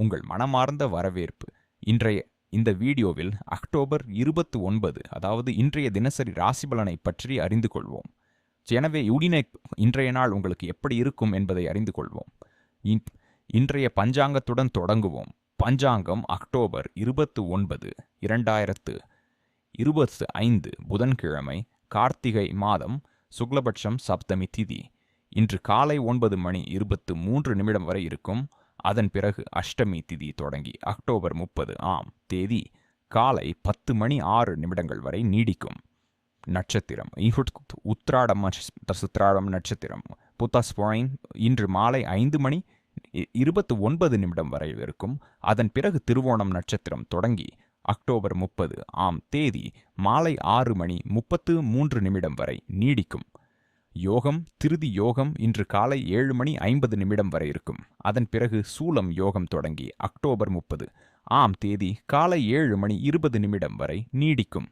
உங்கள் மனமார்ந்த வரவேற்பு. இன்றைய இந்த வீடியோவில் அக்டோபர் இருபத்து ஒன்பது அதாவது இன்றைய தினசரி ராசி பலனை பற்றி அறிந்து கொள்வோம். எனவே உடினை இன்றைய நாள் உங்களுக்கு எப்படி இருக்கும் என்பதை அறிந்து கொள்வோம். இன்றைய பஞ்சாங்கத்துடன் தொடங்குவோம். பஞ்சாங்கம் அக்டோபர் இருபத்து ஒன்பது இரண்டாயிரத்து இருபத்து ஐந்து புதன்கிழமை கார்த்திகை மாதம் சுக்லபட்சம் சப்தமி திதி. இன்று காலை ஒன்பது மணி இருபத்து மூன்று நிமிடம் வரை இருக்கும். அதன் பிறகு அஷ்டமி திதி தொடங்கி அக்டோபர் முப்பது ஆம் தேதி காலை பத்து மணி ஆறு நிமிடங்கள் வரை நீடிக்கும். நட்சத்திரம் உத்ராடம் சுத்ராடம் நட்சத்திரம் புத்தாஸ்பாயின் இன்று மாலை ஐந்து மணி இருபத்து ஒன்பது நிமிடம் வரை இருக்கும். அதன் பிறகு திருவோணம் நட்சத்திரம் தொடங்கி அக்டோபர் முப்பது ஆம் தேதி மாலை ஆறு மணி முப்பத்து மூன்று நிமிடம் வரை நீடிக்கும். யோகம் திருதி யோகம் இன்று காலை ஏழு மணி ஐம்பது நிமிடம் வரை இருக்கும். அதன் பிறகு சூலம் யோகம் தொடங்கி அக்டோபர் முப்பது. ஆம் தேதி காலை ஏழு மணி இருபது நிமிடம் வரை நீடிக்கும்.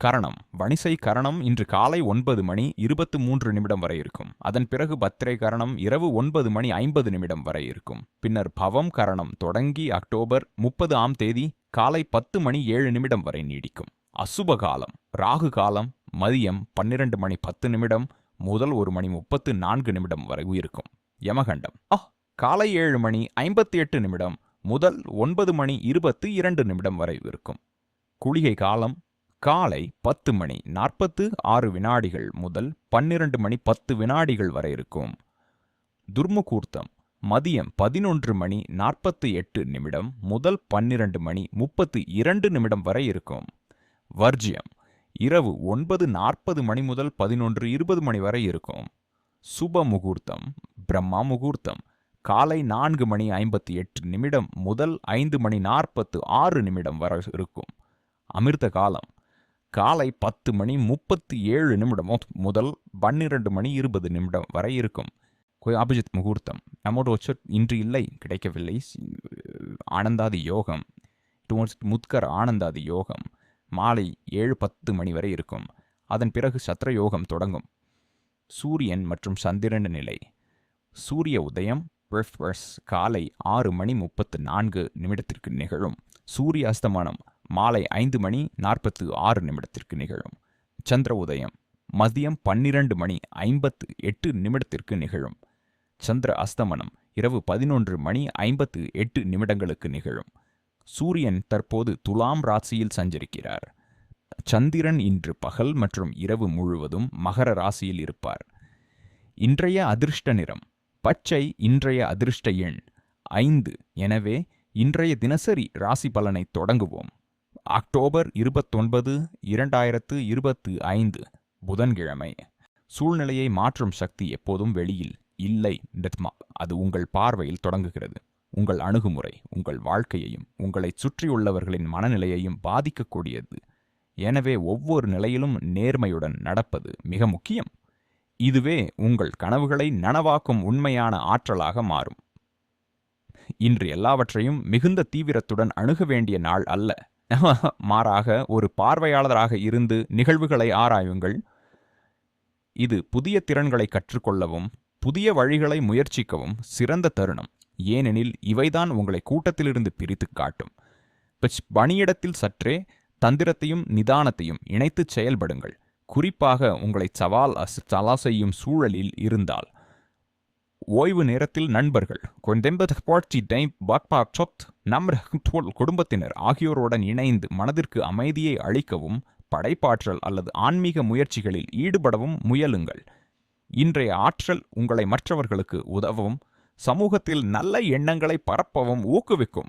கரணம் வணிசை கரணம் இன்று காலை ஒன்பது மணி இருபத்து மூன்று நிமிடம் வரை இருக்கும். அதன் பிறகு பத்திரை கரணம் இரவு ஒன்பது மணி ஐம்பது நிமிடம் வரை இருக்கும். பின்னர் பவம் கரணம் தொடங்கி அக்டோபர் முப்பது ஆம் தேதி காலை பத்து மணி ஏழு நிமிடம் வரை நீடிக்கும். அசுப காலம் ராகு காலம் மதியம் பன்னிரண்டு மணி பத்து நிமிடம் முதல் ஒரு மணி முப்பத்து நான்கு நிமிடம் வரை இருக்கும் யமகண்டம். ஆ காலை ஏழு மணி ஐம்பத்தி எட்டு நிமிடம் முதல் ஒன்பது மணி இருபத்து இரண்டு நிமிடம் வரை இருக்கும். குளிகை காலம் காலை பத்து மணி நாற்பத்து ஆறு வினாடிகள் முதல் பன்னிரண்டு மணி பத்து வினாடிகள் வரை இருக்கும். துர்முகூர்த்தம் மதியம் பதினொன்று மணி நாற்பத்து எட்டு நிமிடம் முதல் பன்னிரண்டு மணி முப்பத்து இரண்டு நிமிடம் வரை இருக்கும். வர்ஜியம் இரவு ஒன்பது நாற்பது மணி முதல் பதினொன்று இருபது மணி வரை இருக்கும். சுப முகூர்த்தம் பிரம்மா முகூர்த்தம். காலை நான்கு மணி ஐம்பத்தி எட்டு நிமிடம் முதல் ஐந்து மணி நாற்பத்து ஆறு நிமிடம் வரை இருக்கும். அமிர்த காலம் காலை பத்து மணி முப்பத்தி ஏழு நிமிடம் முதல் பன்னிரண்டு மணி இருபது நிமிடம் வரை இருக்கும். அபிஜித் முகூர்த்தம். நம்மோட வச்சு இன்று இல்லை கிடைக்கவில்லை. ஆனந்தாதி யோகம். டுவோர்ட்ஸ் முத்கர் ஆனந்தாதி யோகம். மாலை ஏழு பத்து மணி வரை இருக்கும். அதன் பிறகு சத்திரயோகம் தொடங்கும். சூரியன் மற்றும் சந்திரன் நிலை. சூரிய உதயம் பிரிஃபர்ஸ் காலை ஆறு மணி முப்பத்து நான்கு நிமிடத்திற்கு நிகழும். சூரிய அஸ்தமனம் மாலை ஐந்து மணி நாற்பத்து ஆறு நிமிடத்திற்கு நிகழும். சந்திர உதயம் மதியம் பன்னிரண்டு மணி ஐம்பத்து எட்டு நிமிடத்திற்கு நிகழும். சந்திர அஸ்தமனம் இரவு பதினொன்று மணி ஐம்பத்து எட்டு நிமிடங்களுக்கு நிகழும். சூரியன் தற்போது துலாம் ராசியில் சஞ்சரிக்கிறார். சந்திரன் இன்று பகல் மற்றும் இரவு முழுவதும் மகர ராசியில் இருப்பார். இன்றைய அதிர்ஷ்ட நிறம் பச்சை இன்றைய அதிர்ஷ்ட எண் ஐந்து. எனவே இன்றைய தினசரி ராசி பலனை தொடங்குவோம். அக்டோபர் இருபத்தொன்பது இரண்டாயிரத்து இருபத்து ஐந்து புதன்கிழமை. சூழ்நிலையை மாற்றும் சக்தி எப்போதும் வெளியில் இல்லை. டெத்மா அது உங்கள் பார்வையில் தொடங்குகிறது. உங்கள் அணுகுமுறை உங்கள் வாழ்க்கையையும் உங்களைச் சுற்றியுள்ளவர்களின் மனநிலையையும் பாதிக்கக்கூடியது. எனவே ஒவ்வொரு நிலையிலும் நேர்மையுடன் நடப்பது மிக முக்கியம். இதுவே உங்கள் கனவுகளை நனவாக்கும் உண்மையான ஆற்றலாக மாறும். இன்று எல்லாவற்றையும் மிகுந்த தீவிரத்துடன் அணுக வேண்டிய நாள் அல்ல. மாறாக ஒரு பார்வையாளராக இருந்து நிகழ்வுகளை ஆராயுங்கள். இது புதிய திறன்களை கற்றுக்கொள்ளவும் புதிய வழிகளை முயற்சிக்கவும் சிறந்த தருணம். ஏனெனில் இவைதான் உங்களை கூட்டத்திலிருந்து பிரித்து காட்டும். பிச் பணியிடத்தில் சற்றே தந்திரத்தையும் நிதானத்தையும் இணைத்துச் செயல்படுங்கள். குறிப்பாக உங்களை சவால் சலா செய்யும் சூழலில் இருந்தால். ஓய்வு நேரத்தில் நண்பர்கள் குடும்பத்தினர் ஆகியோருடன் இணைந்து மனதிற்கு அமைதியை அளிக்கவும் படைப்பாற்றல் அல்லது ஆன்மீக முயற்சிகளில் ஈடுபடவும் முயலுங்கள். இன்றைய ஆற்றல் உங்களை மற்றவர்களுக்கு உதவவும் சமூகத்தில் நல்ல எண்ணங்களை பரப்பவும் ஊக்குவிக்கும்.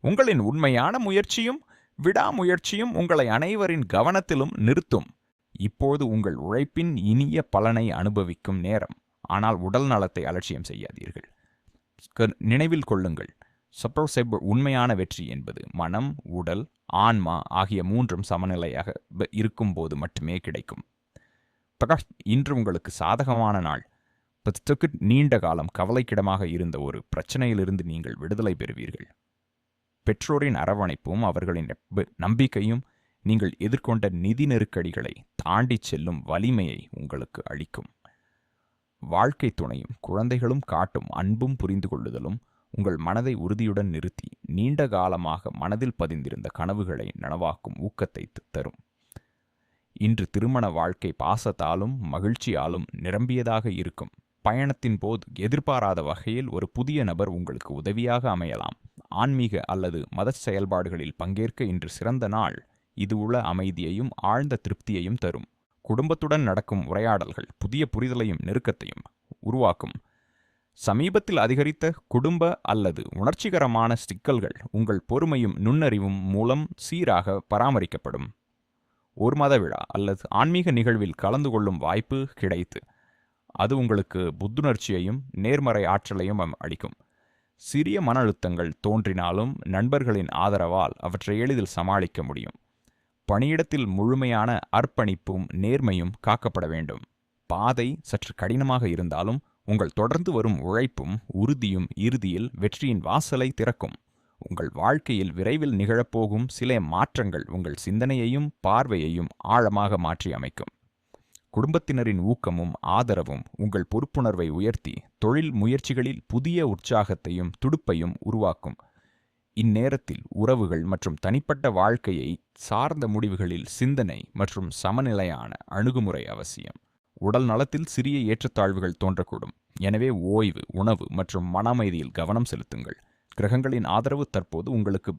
உங்களின் உண்மையான முயற்சியும் விடாமுயற்சியும் உங்களை அனைவரின் கவனத்திலும் நிறுத்தும். இப்போது உங்கள் உழைப்பின் இனிய பலனை அனுபவிக்கும் நேரம். ஆனால் உடல் நலத்தை அலட்சியம் செய்யாதீர்கள். க- நினைவில் கொள்ளுங்கள். சப்போஸ் உண்மையான வெற்றி என்பது மனம் உடல் ஆன்மா ஆகிய மூன்றும் சமநிலையாக இருக்கும்போது மட்டுமே கிடைக்கும். பிரகாஷ் இன்று உங்களுக்கு சாதகமான நாள். பத்துக்கு நீண்ட காலம் கவலைக்கிடமாக இருந்த ஒரு பிரச்சனையிலிருந்து நீங்கள் விடுதலை பெறுவீர்கள். பெற்றோரின் அரவணைப்பும் அவர்களின் நம்பிக்கையும் நீங்கள் எதிர்கொண்ட நிதி நெருக்கடிகளை தாண்டிச் செல்லும் வலிமையை உங்களுக்கு அளிக்கும். வாழ்க்கை துணையும் குழந்தைகளும் காட்டும் அன்பும் புரிந்து கொள்ளுதலும் உங்கள் மனதை உறுதியுடன் நிறுத்தி நீண்ட காலமாக மனதில் பதிந்திருந்த கனவுகளை நனவாக்கும் ஊக்கத்தை தரும். இன்று திருமண வாழ்க்கை பாசத்தாலும் மகிழ்ச்சியாலும் நிரம்பியதாக இருக்கும். பயணத்தின் போது எதிர்பாராத வகையில் ஒரு புதிய நபர் உங்களுக்கு உதவியாக அமையலாம். ஆன்மீக அல்லது மத செயல்பாடுகளில் பங்கேற்க இன்று சிறந்த நாள். இது உள்ள அமைதியையும் ஆழ்ந்த திருப்தியையும் தரும். குடும்பத்துடன் நடக்கும் உரையாடல்கள் புதிய புரிதலையும் நெருக்கத்தையும் உருவாக்கும். சமீபத்தில் அதிகரித்த குடும்ப அல்லது உணர்ச்சிகரமான சிக்கல்கள் உங்கள் பொறுமையும் நுண்ணறிவும் மூலம் சீராக பராமரிக்கப்படும். ஒரு மத விழா அல்லது ஆன்மீக நிகழ்வில் கலந்து கொள்ளும் வாய்ப்பு கிடைத்து அது உங்களுக்கு புத்துணர்ச்சியையும் நேர்மறை ஆற்றலையும் அளிக்கும். சிறிய மன அழுத்தங்கள் தோன்றினாலும் நண்பர்களின் ஆதரவால் அவற்றை எளிதில் சமாளிக்க முடியும். பணியிடத்தில் முழுமையான அர்ப்பணிப்பும் நேர்மையும் காக்கப்பட வேண்டும். பாதை சற்று கடினமாக இருந்தாலும் உங்கள் தொடர்ந்து வரும் உழைப்பும் உறுதியும் இறுதியில் வெற்றியின் வாசலை திறக்கும். உங்கள் வாழ்க்கையில் விரைவில் நிகழப்போகும் சில மாற்றங்கள் உங்கள் சிந்தனையையும் பார்வையையும் ஆழமாக மாற்றி அமைக்கும் குடும்பத்தினரின் ஊக்கமும் ஆதரவும் உங்கள் பொறுப்புணர்வை உயர்த்தி தொழில் முயற்சிகளில் புதிய உற்சாகத்தையும் துடுப்பையும் உருவாக்கும். இந்நேரத்தில் உறவுகள் மற்றும் தனிப்பட்ட வாழ்க்கையை சார்ந்த முடிவுகளில் சிந்தனை மற்றும் சமநிலையான அணுகுமுறை அவசியம். உடல் நலத்தில் சிறிய ஏற்றத்தாழ்வுகள் தோன்றக்கூடும். எனவே ஓய்வு உணவு மற்றும் மன அமைதியில் கவனம் செலுத்துங்கள். கிரகங்களின் ஆதரவு தற்போது உங்களுக்கு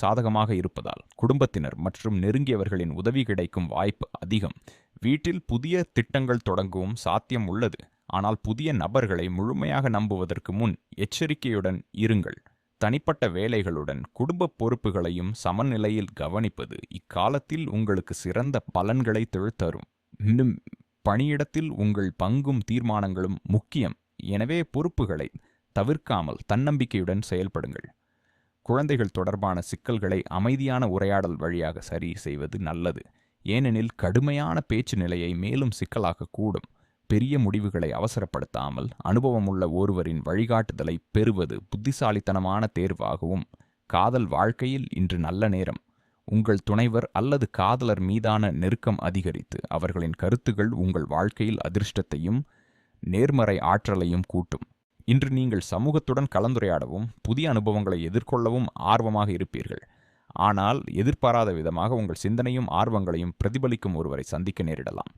சாதகமாக இருப்பதால் குடும்பத்தினர் மற்றும் நெருங்கியவர்களின் உதவி கிடைக்கும் வாய்ப்பு அதிகம். வீட்டில் புதிய திட்டங்கள் தொடங்கவும் சாத்தியம் உள்ளது. ஆனால் புதிய நபர்களை முழுமையாக நம்புவதற்கு முன் எச்சரிக்கையுடன் இருங்கள். தனிப்பட்ட வேலைகளுடன் குடும்ப பொறுப்புகளையும் சமநிலையில் கவனிப்பது இக்காலத்தில் உங்களுக்கு சிறந்த பலன்களை தெழுத்தரும். இன்னும் பணியிடத்தில் உங்கள் பங்கும் தீர்மானங்களும் முக்கியம். எனவே பொறுப்புகளை தவிர்க்காமல் தன்னம்பிக்கையுடன் செயல்படுங்கள். குழந்தைகள் தொடர்பான சிக்கல்களை அமைதியான உரையாடல் வழியாக சரி செய்வது நல்லது. ஏனெனில் கடுமையான பேச்சு நிலையை மேலும் சிக்கலாக்கக்கூடும் பெரிய முடிவுகளை அவசரப்படுத்தாமல் அனுபவமுள்ள ஒருவரின் வழிகாட்டுதலை பெறுவது புத்திசாலித்தனமான தேர்வாகவும் காதல் வாழ்க்கையில் இன்று நல்ல நேரம். உங்கள் துணைவர் அல்லது காதலர் மீதான நெருக்கம் அதிகரித்து அவர்களின் கருத்துகள் உங்கள் வாழ்க்கையில் அதிர்ஷ்டத்தையும் நேர்மறை ஆற்றலையும் கூட்டும். இன்று நீங்கள் சமூகத்துடன் கலந்துரையாடவும் புதிய அனுபவங்களை எதிர்கொள்ளவும் ஆர்வமாக இருப்பீர்கள். ஆனால் எதிர்பாராத விதமாக உங்கள் சிந்தனையும் ஆர்வங்களையும் பிரதிபலிக்கும் ஒருவரை சந்திக்க நேரிடலாம்.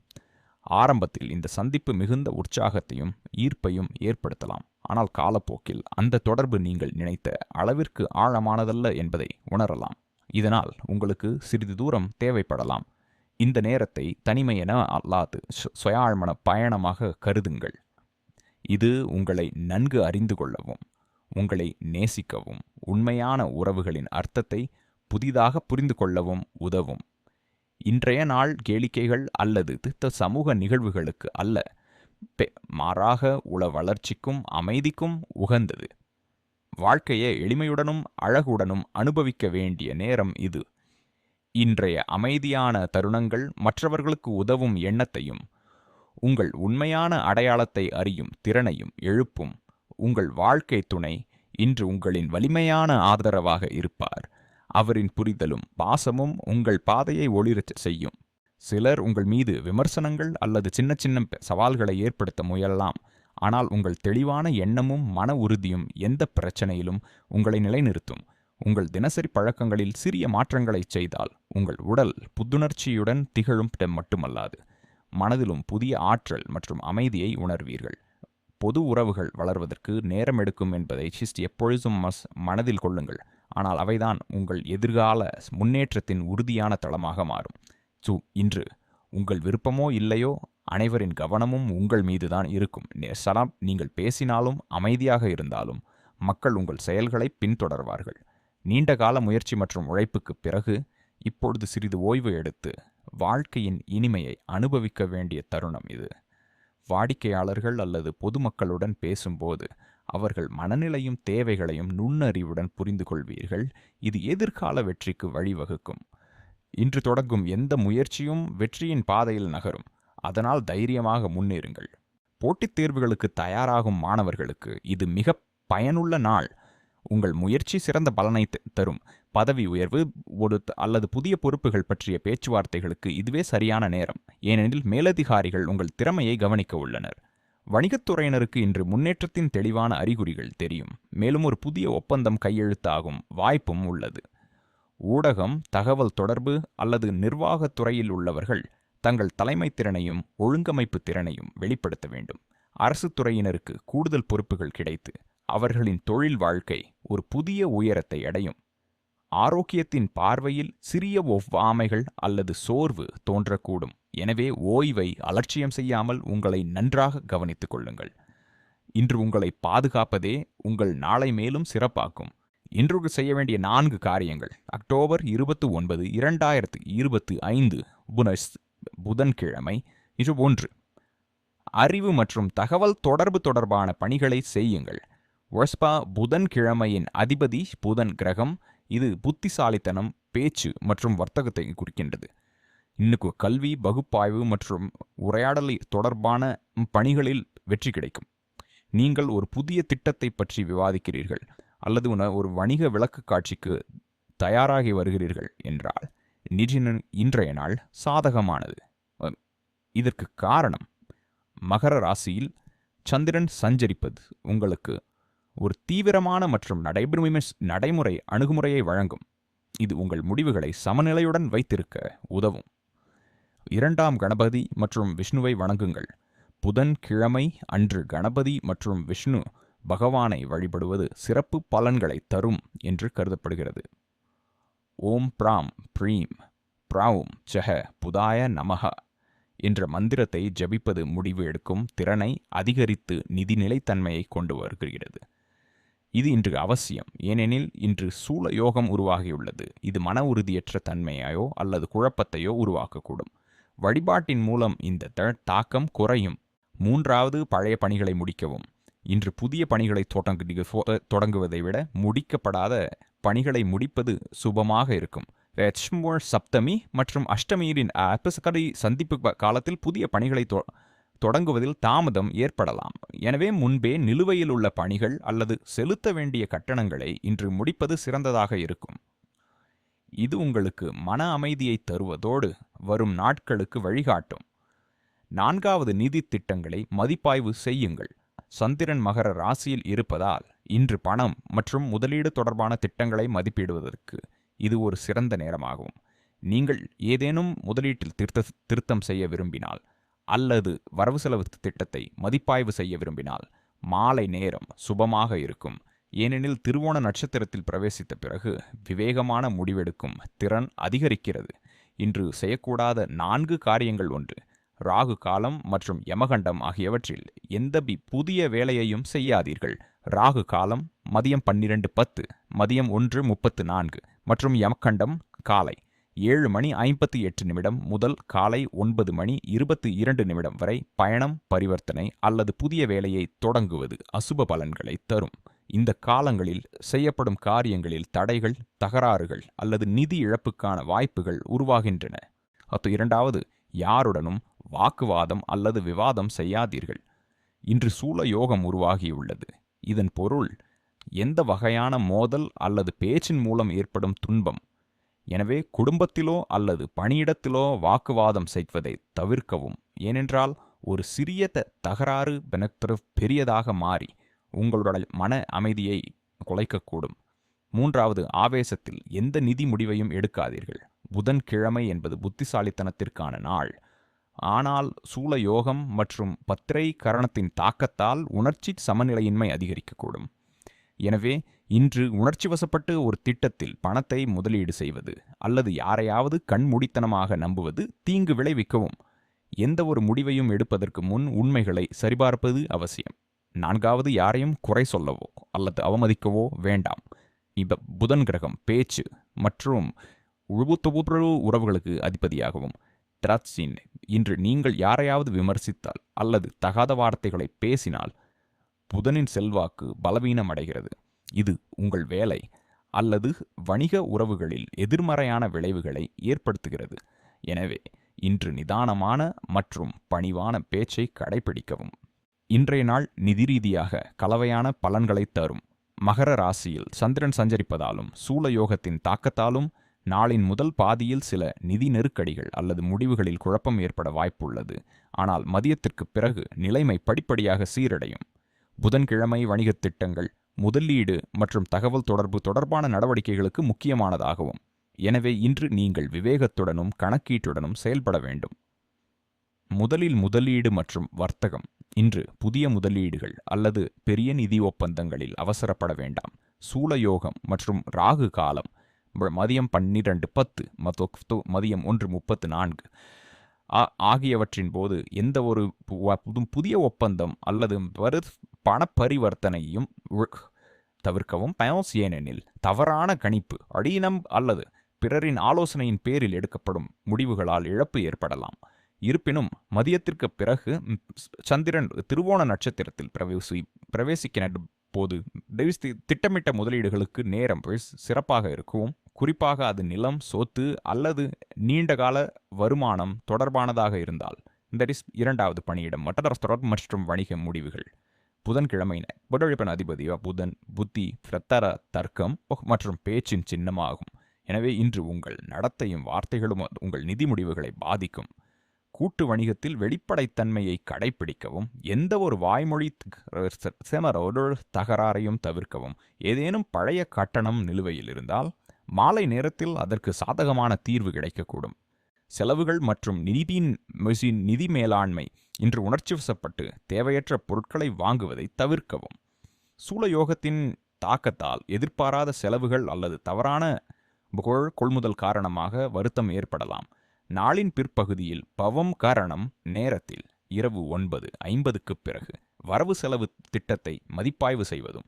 ஆரம்பத்தில் இந்த சந்திப்பு மிகுந்த உற்சாகத்தையும் ஈர்ப்பையும் ஏற்படுத்தலாம். ஆனால் காலப்போக்கில் அந்த தொடர்பு நீங்கள் நினைத்த அளவிற்கு ஆழமானதல்ல என்பதை உணரலாம். இதனால் உங்களுக்கு சிறிது தூரம் தேவைப்படலாம். இந்த நேரத்தை தனிமை என அல்லாது சுயாழ்மன பயணமாக கருதுங்கள். இது உங்களை நன்கு அறிந்து கொள்ளவும் உங்களை நேசிக்கவும் உண்மையான உறவுகளின் அர்த்தத்தை புதிதாக புரிந்து கொள்ளவும் உதவும். இன்றைய நாள் கேளிக்கைகள் அல்லது திட்ட சமூக நிகழ்வுகளுக்கு அல்ல பெ- மாறாக உள வளர்ச்சிக்கும் அமைதிக்கும் உகந்தது. வாழ்க்கையை எளிமையுடனும் அழகுடனும் அனுபவிக்க வேண்டிய நேரம் இது. இன்றைய அமைதியான தருணங்கள் மற்றவர்களுக்கு உதவும் எண்ணத்தையும் உங்கள் உண்மையான அடையாளத்தை அறியும் திறனையும் எழுப்பும். உங்கள் வாழ்க்கை துணை இன்று உங்களின் வலிமையான ஆதரவாக இருப்பார். அவரின் புரிதலும் பாசமும் உங்கள் பாதையை ஒளிரச் செய்யும். சிலர் உங்கள் மீது விமர்சனங்கள் அல்லது சின்ன சின்ன சவால்களை ஏற்படுத்த முயலலாம். ஆனால் உங்கள் தெளிவான எண்ணமும் மன உறுதியும் எந்த பிரச்சனையிலும் உங்களை நிலைநிறுத்தும். உங்கள் தினசரி பழக்கங்களில் சிறிய மாற்றங்களைச் செய்தால் உங்கள் உடல் புத்துணர்ச்சியுடன் திகழும் மட்டுமல்லாது மனதிலும் புதிய ஆற்றல் மற்றும் அமைதியை உணர்வீர்கள். பொது உறவுகள் வளர்வதற்கு நேரம் எடுக்கும் என்பதை சிஸ்ட் எப்பொழுதும் மஸ் மனதில் கொள்ளுங்கள். ஆனால் அவைதான் உங்கள் எதிர்கால முன்னேற்றத்தின் உறுதியான தளமாக மாறும். சு இன்று. உங்கள் விருப்பமோ இல்லையோ அனைவரின் கவனமும் உங்கள் மீதுதான் இருக்கும். சலாம் நீங்கள் பேசினாலும் அமைதியாக இருந்தாலும் மக்கள் உங்கள் செயல்களை பின்தொடர்வார்கள். நீண்ட கால முயற்சி மற்றும் உழைப்புக்குப் பிறகு இப்பொழுது சிறிது ஓய்வு எடுத்து வாழ்க்கையின் இனிமையை அனுபவிக்க வேண்டிய தருணம் இது. வாடிக்கையாளர்கள் அல்லது பொதுமக்களுடன் பேசும்போது அவர்கள் மனநிலையும் தேவைகளையும் நுண்ணறிவுடன் புரிந்து கொள்வீர்கள். இது எதிர்கால வெற்றிக்கு வழிவகுக்கும். இன்று தொடங்கும் எந்த முயற்சியும் வெற்றியின் பாதையில் நகரும். அதனால் தைரியமாக முன்னேறுங்கள். போட்டித் தேர்வுகளுக்கு தயாராகும் மாணவர்களுக்கு இது மிக பயனுள்ள நாள். உங்கள் முயற்சி சிறந்த பலனை தரும். பதவி உயர்வு ஒரு அல்லது புதிய பொறுப்புகள் பற்றிய பேச்சுவார்த்தைகளுக்கு இதுவே சரியான நேரம். ஏனெனில் மேலதிகாரிகள் உங்கள் திறமையை கவனிக்க உள்ளனர். வணிகத்துறையினருக்கு இன்று முன்னேற்றத்தின் தெளிவான அறிகுறிகள் தெரியும். மேலும் ஒரு புதிய ஒப்பந்தம் கையெழுத்தாகும் வாய்ப்பும் உள்ளது. ஊடகம் தகவல் தொடர்பு அல்லது நிர்வாகத் துறையில் உள்ளவர்கள் தங்கள் தலைமை திறனையும் ஒழுங்கமைப்பு திறனையும் வெளிப்படுத்த வேண்டும். அரசு துறையினருக்கு கூடுதல் பொறுப்புகள் கிடைத்து அவர்களின் தொழில் வாழ்க்கை ஒரு புதிய உயரத்தை அடையும். ஆரோக்கியத்தின் பார்வையில் சிறிய ஒவ்வாமைகள் அல்லது சோர்வு தோன்றக்கூடும். எனவே ஓய்வை அலட்சியம் செய்யாமல் உங்களை நன்றாக கவனித்துக் கொள்ளுங்கள். இன்று உங்களை பாதுகாப்பதே உங்கள் நாளை மேலும் சிறப்பாக்கும். இன்று செய்ய வேண்டிய நான்கு காரியங்கள். அக்டோபர் இருபத்தி ஒன்பது இரண்டாயிரத்து இருபத்தி ஐந்து புனஸ் புதன்கிழமை. இது ஒன்று. அறிவு மற்றும் தகவல் தொடர்பு தொடர்பான பணிகளை செய்யுங்கள். ஒஸ்பா புதன்கிழமையின் அதிபதி புதன் கிரகம். இது புத்திசாலித்தனம் பேச்சு மற்றும் வர்த்தகத்தை குறிக்கின்றது. இன்னுக்கு கல்வி பகுப்பாய்வு மற்றும் உரையாடலை தொடர்பான பணிகளில் வெற்றி கிடைக்கும். நீங்கள் ஒரு புதிய திட்டத்தை பற்றி விவாதிக்கிறீர்கள் அல்லது உன- ஒரு வணிக விளக்கு காட்சிக்கு தயாராகி வருகிறீர்கள் என்றால் நிஜின் இன்றைய நாள் சாதகமானது. இதற்கு காரணம் மகர ராசியில் சந்திரன் சஞ்சரிப்பது உங்களுக்கு ஒரு தீவிரமான மற்றும் நடைமுறை நடைமுறை அணுகுமுறையை வழங்கும். இது உங்கள் முடிவுகளை சமநிலையுடன் வைத்திருக்க உதவும். இரண்டாம் கணபதி மற்றும் விஷ்ணுவை வணங்குங்கள். புதன் கிழமை அன்று கணபதி மற்றும் விஷ்ணு பகவானை வழிபடுவது சிறப்பு பலன்களை தரும் என்று கருதப்படுகிறது. ஓம் பிராம் பிரீம் பிராவும் ஜெஹ புதாய நமக என்ற மந்திரத்தை ஜபிப்பது முடிவு எடுக்கும் திறனை அதிகரித்து நிதி நிலைத்தன்மையை கொண்டு வருகிறது. இது இன்று அவசியம். ஏனெனில் இன்று சூல யோகம் உருவாகியுள்ளது. இது மன உறுதியற்ற தன்மையோ அல்லது குழப்பத்தையோ உருவாக்கக்கூடும். வழிபாட்டின் மூலம் இந்த தாக்கம் குறையும். மூன்றாவது பழைய பணிகளை முடிக்கவும். இன்று புதிய பணிகளை தொடங்கு தொடங்குவதை விட முடிக்கப்படாத பணிகளை முடிப்பது சுபமாக இருக்கும். சப்தமி மற்றும் அஷ்டமியின் அபசகரி சந்திப்பு காலத்தில் புதிய பணிகளை தொடங்குவதில் தாமதம் ஏற்படலாம். எனவே முன்பே நிலுவையில் உள்ள பணிகள் அல்லது செலுத்த வேண்டிய கட்டணங்களை இன்று முடிப்பது சிறந்ததாக இருக்கும். இது உங்களுக்கு மன அமைதியை தருவதோடு வரும் நாட்களுக்கு வழிகாட்டும். நான்காவது நிதி திட்டங்களை மதிப்பாய்வு செய்யுங்கள். சந்திரன் மகர ராசியில் இருப்பதால் இன்று பணம் மற்றும் முதலீடு தொடர்பான திட்டங்களை மதிப்பிடுவதற்கு இது ஒரு சிறந்த நேரமாகும். நீங்கள் ஏதேனும் முதலீட்டில் திருத்த திருத்தம் செய்ய விரும்பினால் அல்லது வரவு செலவு திட்டத்தை மதிப்பாய்வு செய்ய விரும்பினால் மாலை நேரம் சுபமாக இருக்கும். ஏனெனில் திருவோண நட்சத்திரத்தில் பிரவேசித்த பிறகு விவேகமான முடிவெடுக்கும் திறன் அதிகரிக்கிறது. இன்று செய்யக்கூடாத நான்கு காரியங்கள் ஒன்று ராகு காலம் மற்றும் யமகண்டம் ஆகியவற்றில் எந்த பி புதிய வேலையையும் செய்யாதீர்கள். ராகு காலம் மதியம் பன்னிரண்டு பத்து மதியம் ஒன்று முப்பத்து நான்கு மற்றும் யமகண்டம் காலை. ஏழு மணி ஐம்பத்தி எட்டு நிமிடம் முதல் காலை ஒன்பது மணி இருபத்தி இரண்டு நிமிடம் வரை பயணம் பரிவர்த்தனை அல்லது புதிய வேலையை தொடங்குவது அசுப பலன்களை தரும். இந்த காலங்களில் செய்யப்படும் காரியங்களில் தடைகள் தகராறுகள் அல்லது நிதி இழப்புக்கான வாய்ப்புகள் உருவாகின்றன. அத்து இரண்டாவது யாருடனும் வாக்குவாதம் அல்லது விவாதம் செய்யாதீர்கள். இன்று சூழ யோகம் உருவாகியுள்ளது. இதன் பொருள் எந்த வகையான மோதல் அல்லது பேச்சின் மூலம் ஏற்படும் துன்பம் எனவே குடும்பத்திலோ அல்லது பணியிடத்திலோ வாக்குவாதம் செய்வதை தவிர்க்கவும். ஏனென்றால் ஒரு சிறிய த- தகராறு பெனத்திர பெரியதாக மாறி உங்களுடைய மன அமைதியை குலைக்கக்கூடும். மூன்றாவது ஆவேசத்தில் எந்த நிதி முடிவையும் எடுக்காதீர்கள். புதன்கிழமை என்பது புத்திசாலித்தனத்திற்கான நாள். ஆனால் சூல யோகம் மற்றும் பத்திரை கரணத்தின் தாக்கத்தால் உணர்ச்சி சமநிலையின்மை அதிகரிக்கக்கூடும். எனவே இன்று உணர்ச்சி வசப்பட்டு ஒரு திட்டத்தில் பணத்தை முதலீடு செய்வது அல்லது யாரையாவது கண்மூடித்தனமாக நம்புவது தீங்கு விளைவிக்கவும். எந்த ஒரு முடிவையும் எடுப்பதற்கு முன் உண்மைகளை சரிபார்ப்பது அவசியம். நான்காவது யாரையும் குறை சொல்லவோ அல்லது அவமதிக்கவோ வேண்டாம். இப்ப புதன் கிரகம் பேச்சு மற்றும் உழுவுத்தொகுப்பு உறவுகளுக்கு அதிபதியாகவும். திராட்சின் இன்று நீங்கள் யாரையாவது விமர்சித்தால் அல்லது தகாத வார்த்தைகளை பேசினால் புதனின் செல்வாக்கு பலவீனமடைகிறது. இது உங்கள் வேலை அல்லது வணிக உறவுகளில் எதிர்மறையான விளைவுகளை ஏற்படுத்துகிறது. எனவே இன்று நிதானமான மற்றும் பணிவான பேச்சை கடைபிடிக்கவும் இன்றைய நாள் நிதி ரீதியாக கலவையான பலன்களை தரும். மகர ராசியில் சந்திரன் சஞ்சரிப்பதாலும் சூலயோகத்தின் தாக்கத்தாலும் நாளின் முதல் பாதியில் சில நிதி நெருக்கடிகள் அல்லது முடிவுகளில் குழப்பம் ஏற்பட வாய்ப்புள்ளது. ஆனால் மதியத்திற்கு பிறகு நிலைமை படிப்படியாக சீரடையும். புதன்கிழமை வணிகத் திட்டங்கள் முதலீடு மற்றும் தகவல் தொடர்பு தொடர்பான நடவடிக்கைகளுக்கு முக்கியமானதாகவும் எனவே இன்று நீங்கள் விவேகத்துடனும் கணக்கீட்டுடனும் செயல்பட வேண்டும். முதலில் முதலீடு மற்றும் வர்த்தகம். இன்று புதிய முதலீடுகள் அல்லது பெரிய நிதி ஒப்பந்தங்களில் அவசரப்பட வேண்டாம். சூளயோகம் மற்றும் ராகு காலம். மதியம் பன்னிரண்டு பத்து மத்தோ மதியம் ஒன்று முப்பத்து நான்கு. ஆ- ஆகியவற்றின் போது எந்த ஒரு பு- புது- புதிய ஒப்பந்தம் அல்லது பண பரிவர்த்தனையும் தவிர்க்கவும் பயன்ஸ் ஏனெனில் தவறான கணிப்பு அடீனம் அல்லது பிறரின் ஆலோசனையின் பேரில் எடுக்கப்படும் முடிவுகளால் இழப்பு ஏற்படலாம். இருப்பினும் மதியத்திற்கு பிறகு சந்திரன் திருவோண நட்சத்திரத்தில் பிரவேசி பிரவேசிக்கிற போது திட்டமிட்ட முதலீடுகளுக்கு நேரம் சிறப்பாக இருக்கும் குறிப்பாக அது நிலம் சொத்து அல்லது நீண்டகால வருமானம் தொடர்பானதாக இருந்தால் தட் இஸ் இரண்டாவது பணியிடம் மற்ற மற்றும் வணிக முடிவுகள். புதன்கிழமையின. புதழிப்பன் அதிபதியா புதன் புத்தி பிரத்தர தர்க்கம் மற்றும் பேச்சின் சின்னமாகும். எனவே இன்று உங்கள் நடத்தையும் வார்த்தைகளும் உங்கள் நிதி முடிவுகளை பாதிக்கும். கூட்டு வணிகத்தில் வெளிப்படைத்தன்மையை கடைப்பிடிக்கவும் எந்த ஒரு வாய்மொழி செமரோடு தகராறையும் தவிர்க்கவும் ஏதேனும் பழைய கட்டணம் நிலுவையில் இருந்தால் மாலை நேரத்தில் அதற்கு சாதகமான தீர்வு கிடைக்கக்கூடும். செலவுகள் மற்றும் நிதியின் நிதி மேலாண்மை இன்று உணர்ச்சிவசப்பட்டு தேவையற்ற பொருட்களை வாங்குவதை தவிர்க்கவும். சூலயோகத்தின் தாக்கத்தால் எதிர்பாராத செலவுகள் அல்லது தவறான புகழ் கொள்முதல் காரணமாக வருத்தம் ஏற்படலாம். நாளின் பிற்பகுதியில் பவம் காரணம் நேரத்தில் இரவு ஒன்பது ஐம்பதுக்கு பிறகு வரவு செலவு திட்டத்தை மதிப்பாய்வு செய்வதும்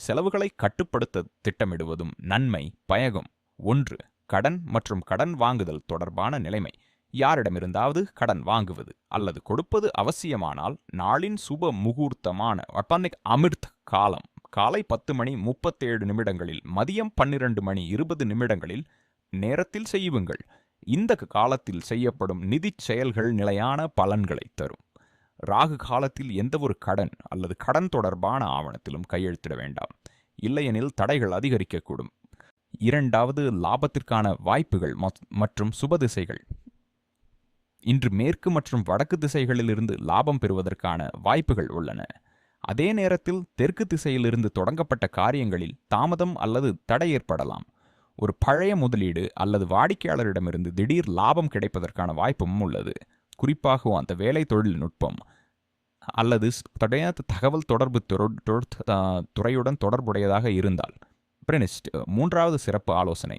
செலவுகளை கட்டுப்படுத்த திட்டமிடுவதும் நன்மை பயகம் ஒன்று. கடன் மற்றும் கடன் வாங்குதல் தொடர்பான நிலைமை. யாரிடமிருந்தாவது கடன் வாங்குவது அல்லது கொடுப்பது அவசியமானால் நாளின் சுப முகூர்த்தமான வட்டானிக் அமிர்த் காலம். காலை பத்து மணி முப்பத்தேழு நிமிடங்களில் மதியம் பன்னிரண்டு மணி இருபது நிமிடங்களில் நேரத்தில் செய்யுங்கள். இந்த காலத்தில் செய்யப்படும் நிதிச் செயல்கள் நிலையான பலன்களை தரும். ராகு காலத்தில் எந்தவொரு கடன் அல்லது கடன் தொடர்பான ஆவணத்திலும் கையெழுத்திட வேண்டாம். இல்லையெனில் தடைகள் அதிகரிக்கக்கூடும். இரண்டாவது லாபத்திற்கான வாய்ப்புகள் மற்றும் சுபதிசைகள் இன்று மேற்கு மற்றும் வடக்கு திசைகளிலிருந்து லாபம் பெறுவதற்கான வாய்ப்புகள் உள்ளன. அதே நேரத்தில் தெற்கு திசையிலிருந்து தொடங்கப்பட்ட காரியங்களில் தாமதம் அல்லது தடை ஏற்படலாம். ஒரு பழைய முதலீடு அல்லது வாடிக்கையாளரிடமிருந்து திடீர் லாபம் கிடைப்பதற்கான வாய்ப்பும் உள்ளது. குறிப்பாக அந்த வேலை தொழில்நுட்பம் அல்லது தடையாத தடைய தகவல் தொடர்பு துறையுடன் தொடர்புடையதாக இருந்தால். பிரினிஸ்ட் மூன்றாவது சிறப்பு ஆலோசனை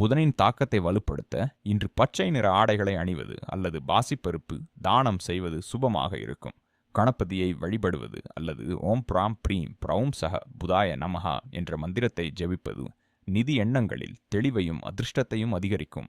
புதனின் தாக்கத்தை வலுப்படுத்த இன்று பச்சை நிற ஆடைகளை அணிவது அல்லது பாசிப்பருப்பு தானம் செய்வது சுபமாக இருக்கும். கணபதியை வழிபடுவது அல்லது ஓம் பிராம் பிரீம் பிரௌம் சக புதாய நமஹா என்ற மந்திரத்தை ஜெபிப்பது நிதி எண்ணங்களில் தெளிவையும் அதிர்ஷ்டத்தையும் அதிகரிக்கும்.